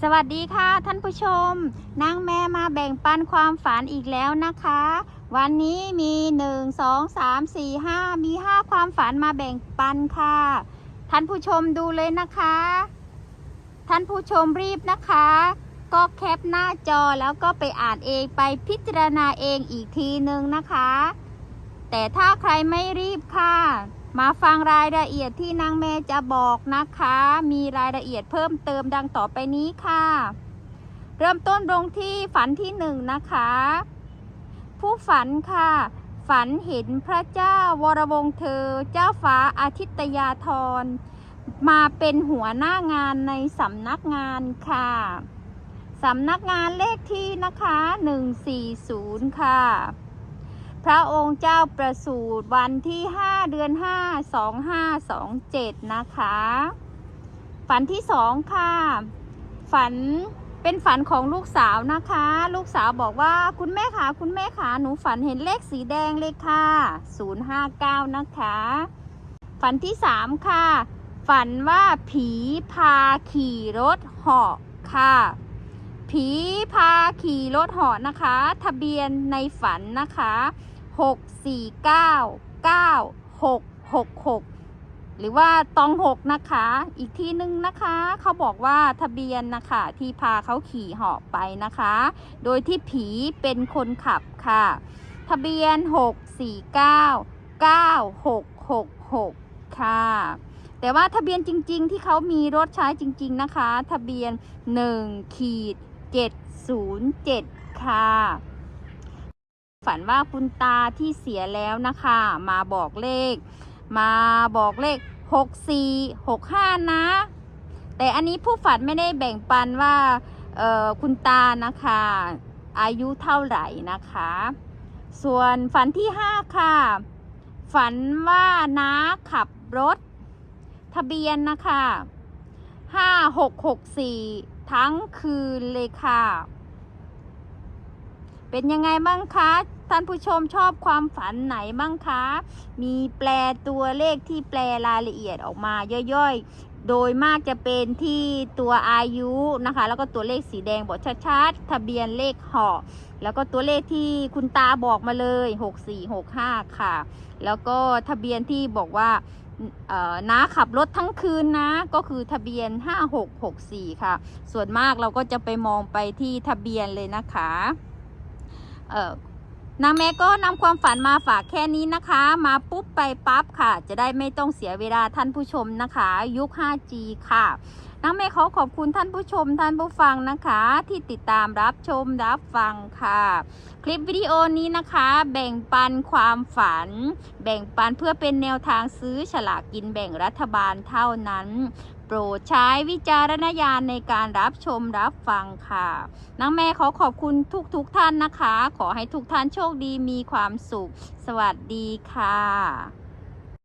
สวัสดีค่ะท่านผู้ชมนางแม่มาแบ่งปันความฝันอีกแล้วนะคะ วันนี้มี1 2 3 4 5มี5ความฝันมาแบ่งปันค่ะ ท่านผู้ชมดูเลยนะคะ ท่านผู้ชมรีบนะคะ ก็แคปหน้าจอแล้วก็ไปอ่านเองไปพิจารณาเองอีกทีนึงนะคะ แต่ถ้าใครไม่รีบค่ะ มาฟังรายละเอียดที่นางแม่จะบอกนะคะ มีรายละเอียดเพิ่มเติมดังต่อไปนี้ค่ะ เริ่มต้นลงที่ฝันที่หนึ่งนะคะ ผู้ฝันค่ะ ฝันเห็นพระเจ้าวรวงเธอ เจ้าฟ้าอาทิตยาธร มาเป็นหัวหน้างานในสำนักงานค่ะสำนักงานเลขที่นะคะ 140 ค่ะ พระองค์เจ้าประสูติวันที่ 5 เดือน 5 2527 นะคะ ฝันที่สองค่ะ ฝันเป็นฝันของลูกสาวนะคะ ลูกสาวบอกว่าคุณแม่ขาคุณแม่ขาหนูฝันเห็นเลขสีแดงเลยค่ะ 059 นะคะ ฝันที่สามค่ะ ฝันว่าผีพาขี่รถเหาะค่ะ ผีพาขี่รถเหาะนะคะ ทะเบียนในฝันนะคะ 6 4 9 9 6 6 6 หรือว่าตองหกนะคะ อีกที่นึงนะคะ เขาบอกว่าทะเบียนนะคะที่พาเขาขี่เหาะไปนะคะ โดยที่ผีเป็นคนขับค่ะ ทะเบียน 6 4 9 9 6 6 6 ค่ะ แต่ว่าทะเบียนจริง ๆ ที่เขามีรถใช้จริง ๆ นะคะ ทะเบียน1ขีด707 ค่ะ ฝันว่าคุณตาที่เสียแล้วนะคะ มาบอกเลข มาบอกเลข 64 65 นะ แต่อันนี้ผู้ฝันไม่ได้แบ่งปันว่าคุณตานะคะ อายุเท่าไหร่นะคะ ส่วนฝันที่ 5 ค่ะ ฝันว่าน้าขับรถ ทะเบียนนะคะ5664 ทั้งคืนเลยค่ะ เป็นยังไงบ้างคะ ท่านผู้ชมชอบความฝันไหนบ้างคะ มีแปลตัวเลขที่แปลรายละเอียดออกมาย่อยๆ โดยมากจะเป็นที่ตัวอายุนะคะ แล้วก็ตัวเลขสีแดงบอกชัดๆ ทะเบียนเลขหาะแล้วก็ตัวเลขที่คุณตาบอกมาเลย 6465 ค่ะ แล้วก็ทะเบียนที่บอกว่าน้าขับรถทั้งคืนนะก็คือทะเบียน 5664 ค่ะ ส่วนมากเราก็จะไปมองไปที่ทะเบียนเลยนะคะเอ่อ นางแม่ก็นำความฝันมาฝากแค่นี้นะคะ มาปุ๊บไปปั๊บค่ะ จะได้ไม่ต้องเสียเวลาท่านผู้ชมนะคะ ยุค 5G ค่ะนางแม่ขอขอบคุณท่านผู้ชมท่านผู้ฟังนะคะ ที่ติดตามรับชมรับฟังค่ะ คลิปวิดีโอนี้นะคะ แบ่งปันความฝัน แบ่งปันเพื่อเป็นแนวทางซื้อฉลากกินแบ่งรัฐบาลเท่านั้นโปรดใช้วิจารณญาณในการรับชมรับฟังค่ะนางแม่ขอขอบคุณทุกทุกท่านนะคะ ขอให้ทุกท่านโชคดีมีความสุข สวัสดีค่ะ